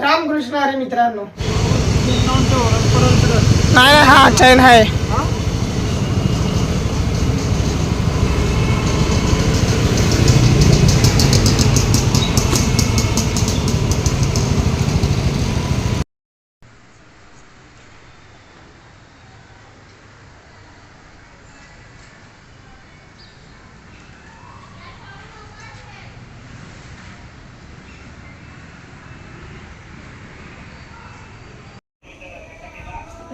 रामकृष्ण हरी मित्रांनो. नाही नाही, हा चैन आहे.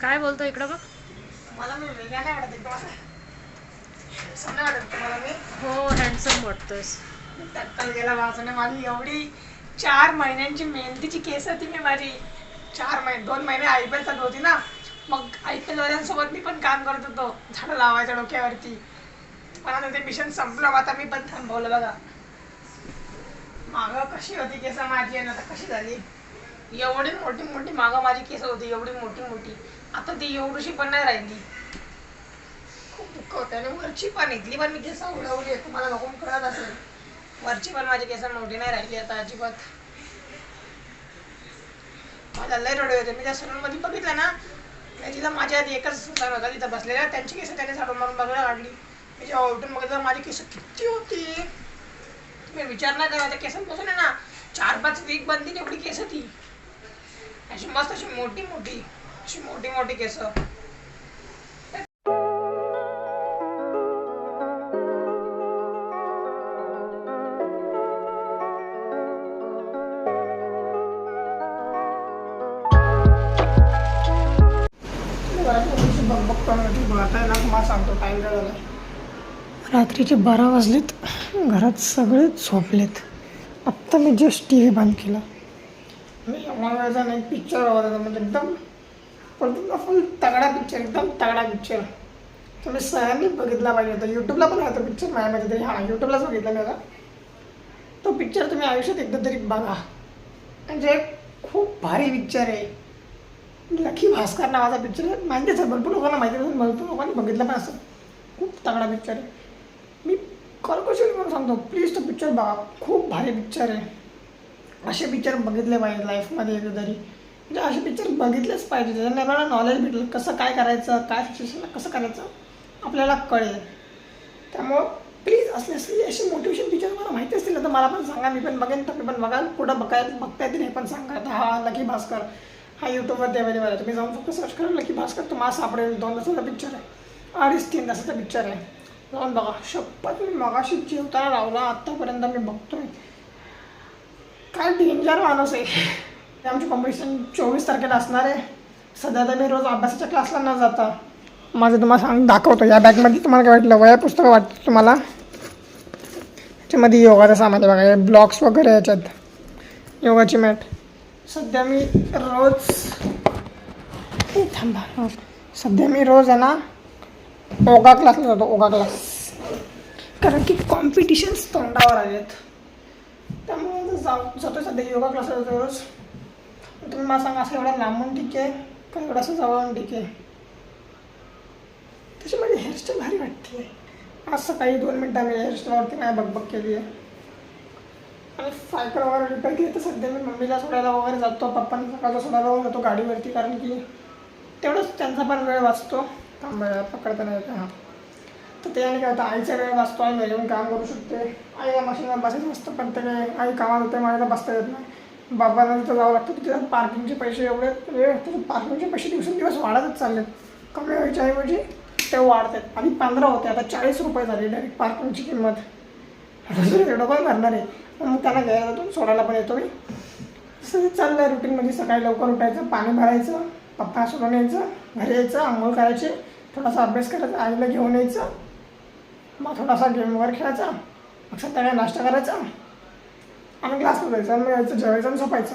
काय बोलतो इकडं बघ. मला मी वेगळा नाही वाटत असं नाही वाटत तुम्हाला मी? हो हँडसम वाटतोयस टक्कल गेला वाचणे माझी एवढी चार महिन्यांची मेहनतीची केस होती मी माझी. चार महिने दोन महिने आय पी एल चालू होती ना. मग आय पी एलवाल्यांसोबत मी पण काम करत होतो झाडं लावायच्या डोक्यावरती. पण आता ते मिशन संपलं आता मी पण थांबवलं बघा. मागं कशी होती केस माझी आणि आता कशी झाली? एवढी मोठी मोठी मागा माझी केस होती एवढी मोठी मोठी. आता ती एवढीशी पण नाही राहिली. खूप दुःख होतं. आणि वरची पण इथली पण मी केस उडवली आहे तुम्हाला बघून कळत असेल. वरची पण माझी केस मोठी नाही राहिली आता अजिबात. माझा लय रडवे होते मी त्या सलूनमध्ये बघितलं ना तिथं माझ्या आधी एकच सलून होता तिथं बसलेला त्यांची केस त्याने साडून मारून बघायला काढली. मी जेव्हा उलटून बघितलं माझी केस किती होती. तुम्ही विचार नाही करा त्या केसांपासून आहे ना चार पाच वीक बनतील एवढी केस होती अशी मस्त अशी मोठी मोठी अशी मोठी मोठी केस. रात्रीचे बारा वाजलेत. घरात सगळे झोपलेत. आत्ता मी जस्ट टी व्ही बंद केला. मी एवढा नाही पिक्चर आवडायचा म्हणजे एकदम पण फुल तगडा पिक्चर एकदम तगडा पिक्चर तुम्ही सगळ्यांनी बघितला पाहिजे होता. यूट्यूबला पण आहे पिक्चर माझ्या माहिती तरी. हां यूट्यूबलाच बघितला मी आता. तो पिक्चर तुम्ही आयुष्यात एकदा तरी बघा. म्हणजे खूप भारी पिक्चर आहे. लखी भास्कर नावाचा पिक्चर आहे. माहितीच आहे भरपूर लोकांना माहिती असेल भरपूर लोकांनी बघितलं पण असं खूप तगडा पिक्चर आहे. मी कर्कशी म्हणून सांगतो. प्लीज तो पिक्चर बघा. खूप भारी पिक्चर आहे. असे पिक्चर बघितले पाहिजे लाईफमध्ये एकदा तरी. म्हणजे असे पिक्चर बघितलेच पाहिजे त्याच्याने आपल्याला नॉलेज भेटेल कसं काय करायचं काय सिच्युएशनला कसं करायचं आपल्याला कळेल. त्यामुळं प्लीज असले असले असे मोटिवेशन पिक्चर मला माहिती असतील. तर मला पण सांगा मी पण बघेन तर मी पण बघाल. कुठं बघायला बघता येतील हे पण सांगा. आता हा लकी भास्कर हा यूट्यूबवरती अवेलेबल आहे तुम्ही जाऊन फक्त सर्च करा लकी भास्कर तुम्हाला सापडेल. दोन तासाचा पिक्चर आहे. अडीच तीन तासाचा पिक्चर आहे. जाऊन बघा. शपथ मी मगाशी जेवताना लावला. आत्तापर्यंत मी बघतोय. काय डेंजर माणूस आहे. ते आमची कॉम्पिटिशन चोवीस तारखेला असणार आहे. सध्या तर मी रोज अभ्यासाच्या क्लासला न जाता माझं तुम्हाला सांग दाखवतो. या बॅगमध्ये तुम्हाला काय वाटलं? वया पुस्तकं वाटतं तुम्हाला? त्याच्यामध्ये योगाचं सामान आहे बघा. हे ब्लॉक्स वगैरे याच्यात. योगाची मॅट. सध्या मी रोज थांबा. सध्या मी रोज आहे ना ओगा क्लासला जातो ओगा क्लास कारण की कॉम्पिटिशन्स तोंडावर आहेत जाऊ जातो सध्या योगा क्लासला दररोज रोज. तुम्ही मला सांगा असं एवढा लांबून ठीक आहे का एवढं असं जवळून ठीक आहे? तशी माझी हेअरस्टाईल भारी वाटते. आज सकाळी दोन मिनटं मी हेअरस्टाईलवरती नाही बकबक केली आहे. आणि सायकल वगैरे रिपेअर केली तर सध्या मी मम्मीला सोडायला वगैरे जातो पप्पांना सकाळचा सोडायला वगैरे जातो गाडीवरती कारण की तेवढंच त्यांचा पण वेळ वाचतो. थांब पकडताना येतं. हां. तर त्याने काय होतं आईच्या वेळ वाचतो आई घरी येऊन काम करू शकते आईला मशीनवर बसायचं असतं पण ते काय आई कामात होते मला बसता येत नाही. बाबाला तिथं जावं लागतं तिथे पार्किंगचे पैसे एवढे वेळ तर पार्किंगचे पैसे दिवसेंदिवस वाढतच चालले कमी व्हायच्या ऐवजी ते वाढतात. आधी पंधरा होते आता चाळीस रुपये झाले डायरेक्ट पार्किंगची किंमत. एवढं पण भरणार आहे? मग त्याला घ्यायला जातो सोडायला पण येतो मी. असं चाललं आहे रुटीनमध्ये सकाळी लवकर उठायचं पाणी भरायचं पप्पा सोडून यायचं घरी यायचं आंघोळ करायची थोडासा अभ्यास करायचा आईला घेऊन यायचं. मग थोडासा गेम वगैरे खेळायचा. मग संध्याकाळी नाश्ता करायचा. आणि क्लासला जायचं आणि मग यायचं जेवायचं आणि झोपायचं.